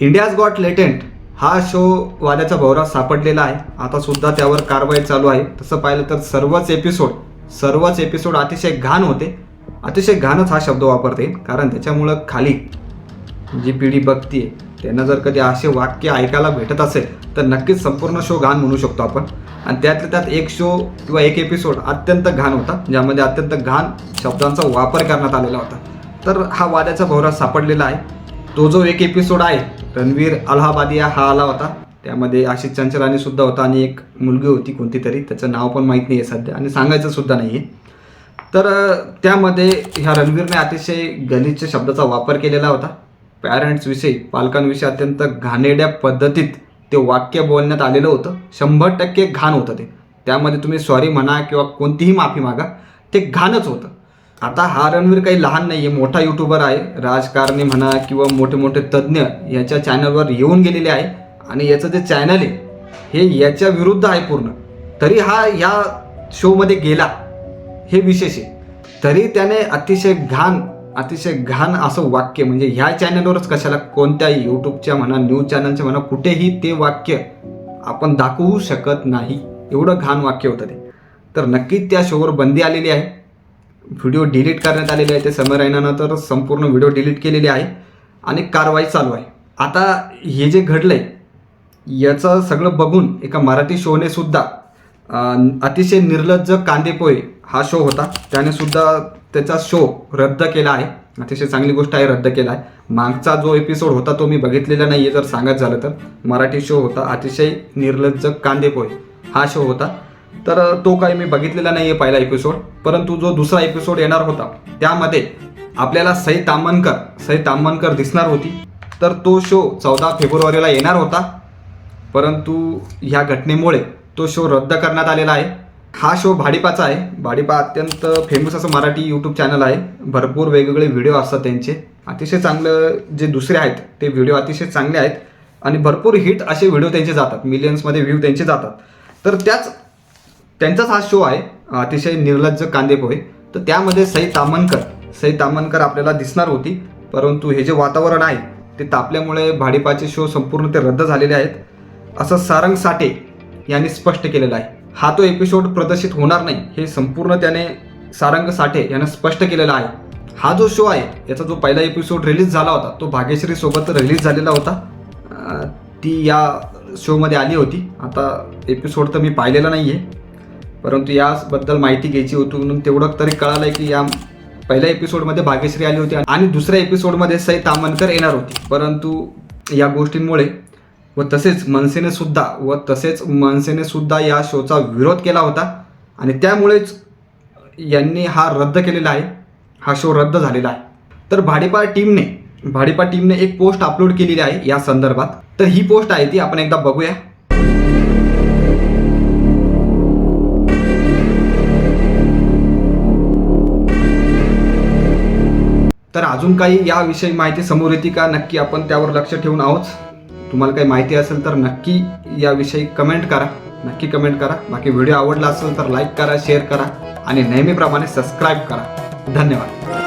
India's got latent हा show वाद्याचा भवरा सापडलेला आहे. आता सुद्धा त्यावर कारवाई चालू आहे. तसं पाहिलं तर सर्वच एपिसोड सर्वच एपिसोड अतिशय घाण होते. अतिशय घाणच हा शब्द वापरता येईल. कारण त्याच्यामुळं खाली जी पिढी बघतीये त्यांना जर कधी असे वाक्य ऐकायला भेटत असेल तर नक्कीच संपूर्ण शो घाण म्हणू शकतो आपण. आणि त्यातल्या त्यात एक शो किंवा एक एपिसोड अत्यंत घाण होता ज्यामध्ये अत्यंत घाण शब्दांचा वापर करण्यात आलेला होता. तर हा वाद्याचा भवरा सापडलेला आहे. तो जो एक एपिसोड आहे रणवीर अलाहाबादिया हा आला होता. त्यामध्ये आशिष चंचलानी सुद्धा होता आणि एक मुलगी होती कोणती तरी त्याचं नाव पण माहीत नाही आहे सध्या आणि सांगायचं सुद्धा नाही आहे तर त्यामध्ये ह्या रणवीरने अतिशय गलिच्छ शब्दाचा वापर केलेला होता. पॅरेंट्सविषयी पालकांविषयी अत्यंत घाणेरड्या पद्धतीत ते वाक्य बोलण्यात आलेलं होतं. शंभर टक्के घाण होतं ते. त्यामध्ये तुम्ही सॉरी म्हणा किंवा कोणतीही माफी मागा ते घाणच होतं. आता हा रणवीर काही लहान नाही आहे मोठा युट्यूबर आहे. राजकारणी म्हणा किंवा मोठे मोठे तज्ज्ञ याच्या चॅनलवर येऊन गेलेले आहे. आणि याचं जे चॅनल आहे हे याच्या विरुद्ध आहे पूर्ण. तरी हा या शोमध्ये गेला हे विशेष आहे. तरी त्याने अतिशय घाण अतिशय घाण असं वाक्य म्हणजे ह्या चॅनलवरच कशाला कोणत्याही यूट्यूबच्या म्हणा न्यूज चॅनलच्या म्हणा कुठेही ते वाक्य आपण दाखवू शकत नाही. एवढं घाण वाक्य होतं ते. तर नक्कीच त्या शोवर बंदी आलेली आहे. व्हिडिओ डिलीट करण्यात आलेले आहे ते समर रायनानं तर संपूर्ण व्हिडिओ डिलीट केलेली आहे आणि कारवाई चालू आहे. आता हे जे घडलं आहे याचं सगळं बघून एका मराठी शोने सुद्धा अतिशय निर्लज्ज कांदेपोहे हा शो होता. त्याने सुद्धा त्याचा शो रद्द केला आहे. अतिशय चांगली गोष्ट आहे रद्द केला आहे. मागचा जो एपिसोड होता तो मी बघितलेला नाही आहे जर सांगत झालं तर. मराठी शो होता अतिशय निर्लज्ज कांदेपोहे हा शो होता. तर तो काही मी बघितलेला नाही आहे पहिला एपिसोड परंतु जो दुसरा एपिसोड येणार होता त्यामध्ये आपल्याला सई तामनकर सई तामनकर दिसणार होती. तर तो शो चौदा फेब्रुवारीला येणार होता. परंतु ह्या घटनेमुळे तो शो रद्द करण्यात आलेला आहे. हा शो भाडीपाचा आहे. भाडीपा अत्यंत फेमस असं मराठी यूट्यूब चॅनल आहे. भरपूर वेगवेगळे व्हिडिओ असतात त्यांचे. अतिशय चांगलं जे दुसरे आहेत ते व्हिडिओ अतिशय चांगले आहेत. आणि भरपूर हिट असे व्हिडिओ त्यांचे जातात. मिलियन्समध्ये व्ह्यू त्यांचे जातात. तर त्याच त्यांचाच हा शो आहे. अतिशय निर्लज्ज कांदेपोहे तर त्यामध्ये सई तामणकर सई तामणकर आपल्याला दिसणार होती. परंतु हे जे वातावरण आहे ते तापल्यामुळे भाडीपाचे शो संपूर्ण ते रद्द झालेले आहेत. असं सारंग साठे यांनी स्पष्ट केलेलं आहे. हा तो एपिसोड प्रदर्शित होणार नाही हे संपूर्ण त्याने सारंग साठे यानं स्पष्ट केलेला आहे. हा जो शो आहे याचा जो पहिला एपिसोड रिलीज झाला होता तो भाग्यश्रीसोबत रिलीज झालेला होता. ती या शोमध्ये आली होती. आता एपिसोड तर मी पाहिलेला नाही आहे परंतु याबद्दल माहिती घ्यायची होती म्हणून तेवढं तरी कळालंय की या पहिल्या एपिसोडमध्ये भाग्यश्री आली होती आणि दुसऱ्या एपिसोडमध्ये सई तामनकर येणार होती. परंतु या गोष्टींमुळे व तसेच मनसेने सुद्धा व तसेच मनसेने सुद्धा या शोचा विरोध केला होता. आणि त्यामुळेच यांनी हा रद्द केलेला आहे. हा शो रद्द झालेला आहे. तर भाडीपा टीमने भाडीपा टीमने एक पोस्ट अपलोड केलेली आहे या संदर्भात. तर ही पोस्ट आहे ती आपण एकदा बघूया. तर अजून काही याविषयी माहिती समोर येते का? नक्की आपण त्यावर लक्ष ठेवून आहोत. तुम्हाला काही माहिती असेल तर नक्की याविषयी कमेंट करा. नक्की कमेंट करा. बाकी व्हिडिओ आवडला असेल तर लाईक करा शेअर करा आणि नेहमीप्रमाणे सबस्क्राईब करा. धन्यवाद.